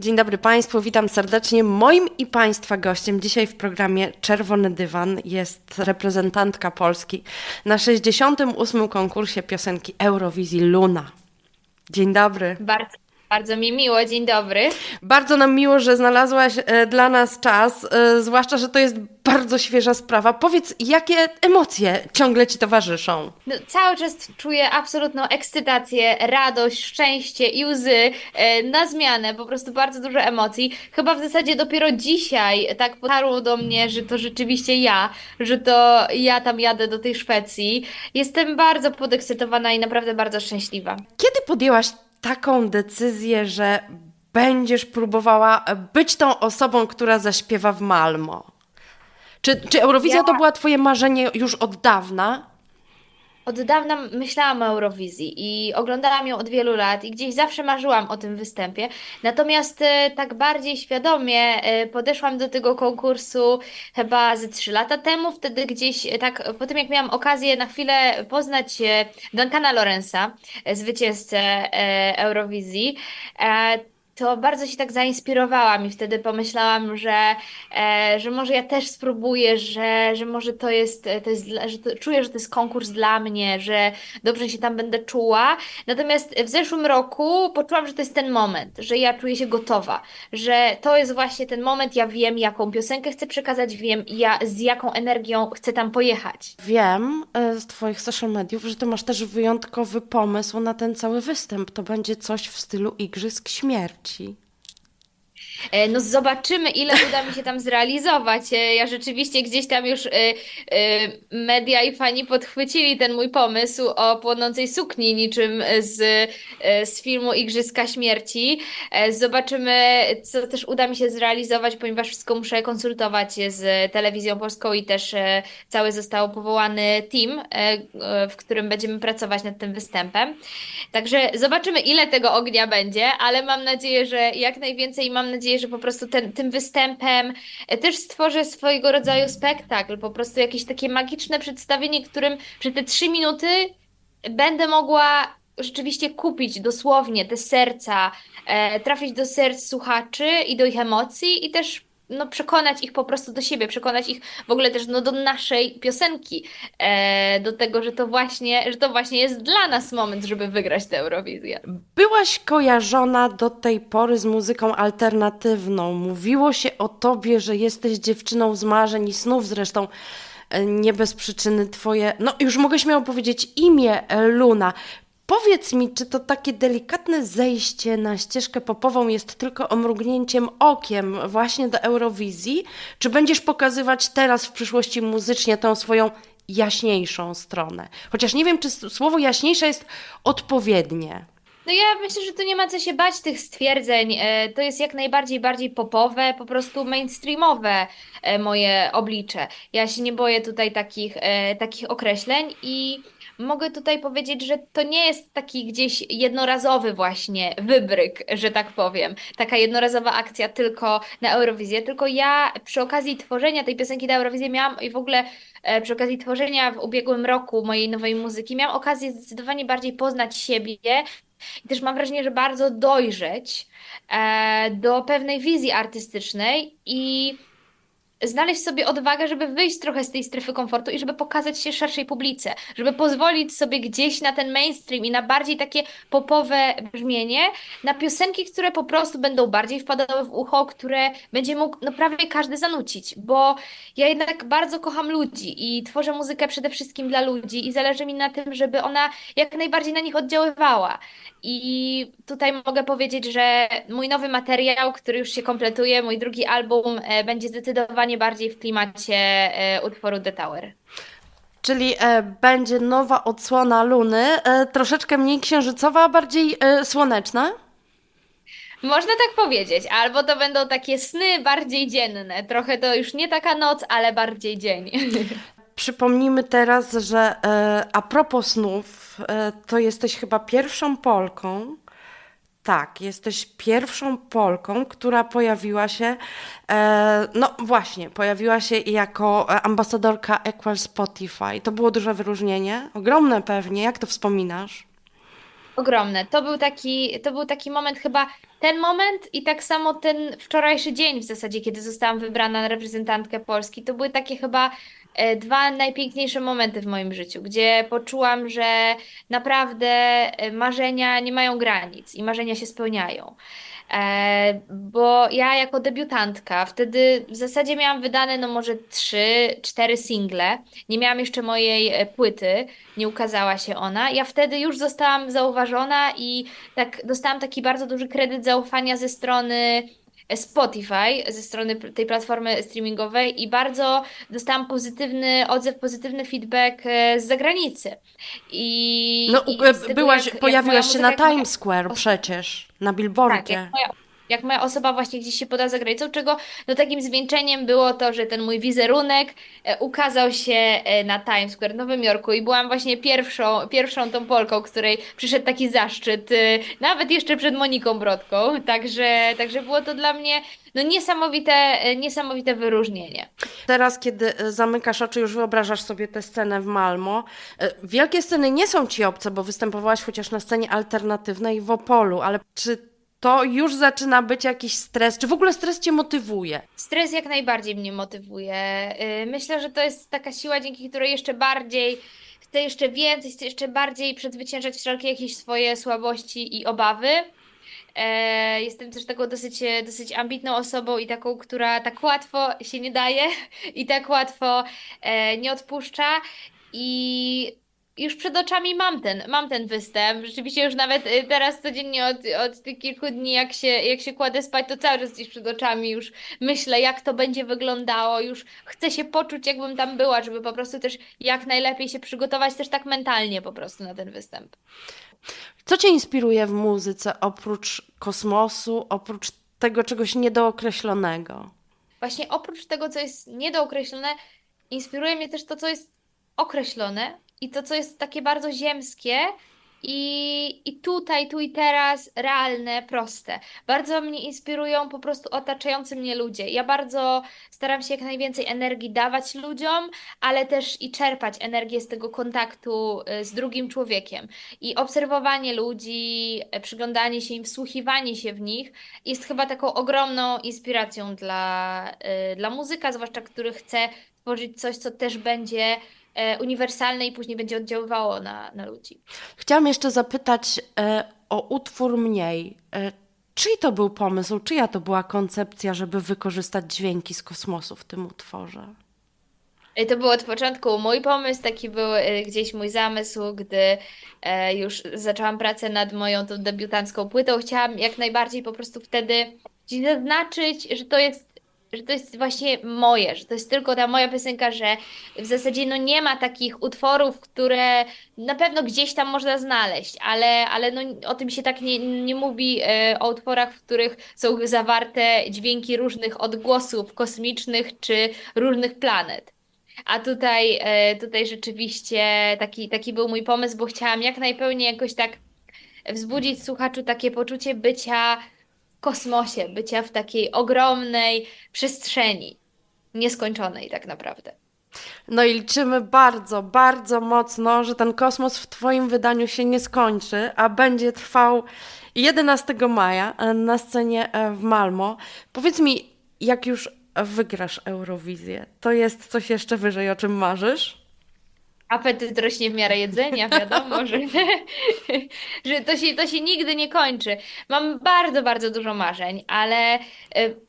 Dzień dobry Państwu, witam serdecznie. Moim i Państwa gościem dzisiaj w programie Czerwony Dywan jest reprezentantka Polski na 68. konkursie piosenki Eurowizji Luna. Dzień dobry. Bardzo, bardzo mi miło, dzień dobry. Bardzo nam miło, że znalazłaś e, dla nas czas, e, zwłaszcza, że to jest bardzo świeża sprawa. Powiedz, jakie emocje ciągle Ci towarzyszą? No, cały czas czuję absolutną ekscytację, radość, szczęście i łzy e, na zmianę, po prostu bardzo dużo emocji. Chyba w zasadzie dopiero dzisiaj tak dotarło do mnie, że to rzeczywiście ja, że to ja tam jadę do tej Szwecji. Jestem bardzo podekscytowana i naprawdę bardzo szczęśliwa. Kiedy podjęłaś taką decyzję, że będziesz próbowała być tą osobą, która zaśpiewa w Malmo? Czy, czy Eurowizja Ja- to była Twoje marzenie już od dawna? Od dawna myślałam o Eurowizji i oglądałam ją od wielu lat i gdzieś zawsze marzyłam o tym występie. Natomiast e, tak bardziej świadomie e, podeszłam do tego konkursu chyba ze trzy lata temu. Wtedy gdzieś e, tak po tym jak miałam okazję na chwilę poznać Duncana Lorenza, e, zwycięzcę Eurowizji, to bardzo się tak zainspirowałam i wtedy pomyślałam, że, e, że może ja też spróbuję, że, że może to jest, to jest że to, czuję, że to jest konkurs dla mnie, że dobrze się tam będę czuła. Natomiast w zeszłym roku poczułam, że to jest ten moment, że ja czuję się gotowa, że to jest właśnie ten moment, ja wiem, jaką piosenkę chcę przekazać, wiem, ja, z jaką energią chcę tam pojechać. Wiem e, z Twoich social mediów, że Ty masz też wyjątkowy pomysł na ten cały występ. To będzie coś w stylu Igrzysk Śmierci. E, No zobaczymy, ile uda mi się tam zrealizować. E, Ja rzeczywiście gdzieś tam już e, e, media i fani podchwycili ten mój pomysł o płonącej sukni, niczym z, e, z filmu Igrzyska Śmierci. E, Zobaczymy, co też uda mi się zrealizować, ponieważ wszystko muszę konsultować z Telewizją Polską i też e, cały został powołany team, e, e, w którym będziemy pracować nad tym występem. Także zobaczymy, ile tego ognia będzie, ale mam nadzieję, że jak najwięcej i mam nadzieję, że po prostu ten, tym występem e, też stworzę swojego rodzaju spektakl, po prostu jakieś takie magiczne przedstawienie, którym przez te trzy minuty będę mogła rzeczywiście kupić dosłownie te serca, e, trafić do serc słuchaczy i do ich emocji i też no, przekonać ich po prostu do siebie, przekonać ich w ogóle też no, do naszej piosenki, e, do tego, że to właśnie, że to właśnie jest dla nas moment, żeby wygrać tę Eurowizję. Byłaś kojarzona do tej pory z muzyką alternatywną. Mówiło się o tobie, że jesteś dziewczyną z marzeń i snów zresztą. e, Nie bez przyczyny twoje, no już mogę śmiało powiedzieć imię e, Luna. Powiedz mi, czy to takie delikatne zejście na ścieżkę popową jest tylko omrugnięciem okiem właśnie do Eurowizji? Czy będziesz pokazywać teraz w przyszłości muzycznie tą swoją jaśniejszą stronę? Chociaż nie wiem, czy słowo jaśniejsza jest odpowiednie. No ja myślę, że tu nie ma co się bać tych stwierdzeń. E, To jest jak najbardziej bardziej popowe, po prostu mainstreamowe e, moje oblicze. Ja się nie boję tutaj takich, e, takich określeń i mogę tutaj powiedzieć, że to nie jest taki gdzieś jednorazowy właśnie wybryk, że tak powiem. Taka jednorazowa akcja tylko na Eurowizję, tylko ja przy okazji tworzenia tej piosenki na Eurowizję miałam i w ogóle przy okazji tworzenia w ubiegłym roku mojej nowej muzyki miałam okazję zdecydowanie bardziej poznać siebie i też mam wrażenie, że bardzo dojrzeć e, do pewnej wizji artystycznej i znaleźć sobie odwagę, żeby wyjść trochę z tej strefy komfortu i żeby pokazać się szerszej publice, żeby pozwolić sobie gdzieś na ten mainstream i na bardziej takie popowe brzmienie, na piosenki, które po prostu będą bardziej wpadały w ucho, które będzie mógł no, prawie każdy zanucić, bo ja jednak bardzo kocham ludzi i tworzę muzykę przede wszystkim dla ludzi i zależy mi na tym, żeby ona jak najbardziej na nich oddziaływała. I tutaj mogę powiedzieć, że mój nowy materiał, który już się kompletuje, mój drugi album, e, będzie zdecydowanie bardziej w klimacie e, utworu The Tower. Czyli e, będzie nowa odsłona Luny, troszeczkę mniej księżycowa, a bardziej słoneczna. Można tak powiedzieć, albo to będą takie sny bardziej dzienne. Trochę to już nie taka noc, ale bardziej dzień. Przypomnijmy teraz, że e, a propos snów, e, to jesteś chyba pierwszą Polką. Tak, jesteś pierwszą Polką, która pojawiła się, e, no właśnie, pojawiła się jako ambasadorka Equal Spotify. To było duże wyróżnienie, ogromne pewnie. Jak to wspominasz? Ogromne. To był taki, to był taki moment, chyba ten moment i tak samo ten wczorajszy dzień w zasadzie, kiedy zostałam wybrana na reprezentantkę Polski. To były takie chyba dwa najpiękniejsze momenty w moim życiu, gdzie poczułam, że naprawdę e, marzenia nie mają granic i marzenia się spełniają. E, bo ja jako debiutantka wtedy w zasadzie miałam wydane no może trzy, cztery single. Nie miałam jeszcze mojej e, płyty, nie ukazała się ona. Ja wtedy już zostałam zauważona i tak dostałam taki bardzo duży kredyt zaufania ze strony Spotify, ze strony tej platformy streamingowej i bardzo dostałam pozytywny odzew, pozytywny feedback e, z zagranicy. I, No, i e, byłaś, jak- jak pojawiłaś moja się na jak Times Square przecież, na tak, billboardzie. jak moja, jak moja osoba właśnie gdzieś się poda za granicą, czego no takim zwieńczeniem było to, że ten mój wizerunek e, ukazał się e, na Times Square w Nowym Jorku i byłam właśnie pierwszą, pierwszą tą Polką, której przyszedł taki zaszczyt, e, nawet jeszcze przed Moniką Brodką, także, także było to dla mnie no niesamowite, e, niesamowite wyróżnienie. Teraz, kiedy zamykasz oczy, już wyobrażasz sobie tę scenę w Malmo. Wielkie sceny nie są ci obce, bo występowałaś chociaż na scenie alternatywnej w Opolu, ale czy to już zaczyna być jakiś stres? Czy w ogóle stres cię motywuje? Stres jak najbardziej mnie motywuje. Yy, Myślę, że to jest taka siła, dzięki której jeszcze bardziej chcę jeszcze więcej, chcę jeszcze bardziej przezwyciężać wszelkie jakieś swoje słabości i obawy. E, Jestem też taką dosyć, dosyć ambitną osobą i taką, która tak łatwo się nie daje i tak łatwo e, nie odpuszcza. I już przed oczami mam ten, mam ten występ. Rzeczywiście już nawet e, teraz codziennie od, od tych kilku dni, jak się, jak się kładę spać, to cały czas gdzieś przed oczami już myślę, jak to będzie wyglądało. Już chcę się poczuć, jakbym tam była, żeby po prostu też jak najlepiej się przygotować też tak mentalnie po prostu na ten występ. Co cię inspiruje w muzyce oprócz kosmosu, oprócz tego czegoś niedookreślonego? Właśnie oprócz tego, co jest niedookreślone, inspiruje mnie też to, co jest określone i to, co jest takie bardzo ziemskie i, i tutaj, tu i teraz realne, proste. Bardzo mnie inspirują po prostu otaczający mnie ludzie. Ja bardzo staram się jak najwięcej energii dawać ludziom, ale też i czerpać energię z tego kontaktu y, z drugim człowiekiem. I obserwowanie ludzi, y, przyglądanie się im, wsłuchiwanie się w nich jest chyba taką ogromną inspiracją dla, y, dla muzyka, zwłaszcza który chce tworzyć coś, co też będzie uniwersalne i później będzie oddziaływało na, na ludzi. Chciałam jeszcze zapytać e, o utwór Mniej. E, czyj to był pomysł, czyja to była koncepcja, żeby wykorzystać dźwięki z kosmosu w tym utworze? To był od początku mój pomysł, taki był e, gdzieś mój zamysł, gdy e, już zaczęłam pracę nad moją tą debiutancką płytą. Chciałam jak najbardziej po prostu wtedy zaznaczyć, że to jest, że to jest właśnie moje, że to jest tylko ta moja piosenka, że w zasadzie no nie ma takich utworów, które na pewno gdzieś tam można znaleźć, ale, ale no, o tym się tak nie, nie mówi e, o utworach, w których są zawarte dźwięki różnych odgłosów kosmicznych czy różnych planet. A tutaj, e, tutaj rzeczywiście taki, taki był mój pomysł, bo chciałam jak najpełniej jakoś tak wzbudzić słuchaczu takie poczucie bycia kosmosie, bycia w takiej ogromnej przestrzeni, nieskończonej tak naprawdę. No i liczymy bardzo, bardzo mocno, że ten kosmos w Twoim wydaniu się nie skończy, a będzie trwał 11 maja na scenie e, w Malmo. Powiedz mi, jak już wygrasz Eurowizję, to jest coś jeszcze wyżej, o czym marzysz? Apetyt rośnie w miarę jedzenia, wiadomo, że, że to się, to się nigdy nie kończy. Mam bardzo, bardzo dużo marzeń, ale e,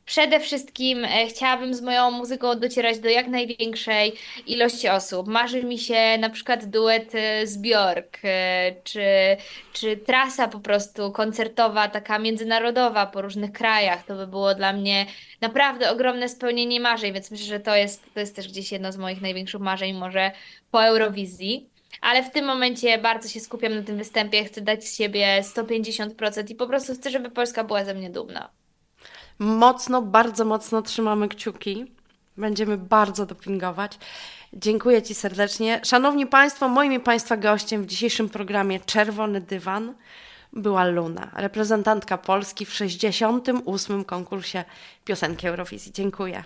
przede wszystkim e, chciałabym z moją muzyką docierać do jak największej ilości osób. Marzy mi się na przykład duet e, z Björk, e, czy, czy trasa po prostu koncertowa, taka międzynarodowa po różnych krajach. To by było dla mnie naprawdę ogromne spełnienie marzeń, więc myślę, że to jest, to jest też gdzieś jedno z moich największych marzeń, może po Eurowizji. Ale w tym momencie bardzo się skupiam na tym występie, chcę dać z siebie 150% i po prostu chcę, żeby Polska była ze mnie dumna. Mocno, bardzo mocno trzymamy kciuki. Będziemy bardzo dopingować. Dziękuję Ci serdecznie. Szanowni Państwo, moim i Państwa gościem w dzisiejszym programie Czerwony Dywan była Luna, reprezentantka Polski w 68. konkursie piosenki Eurowizji. Dziękuję.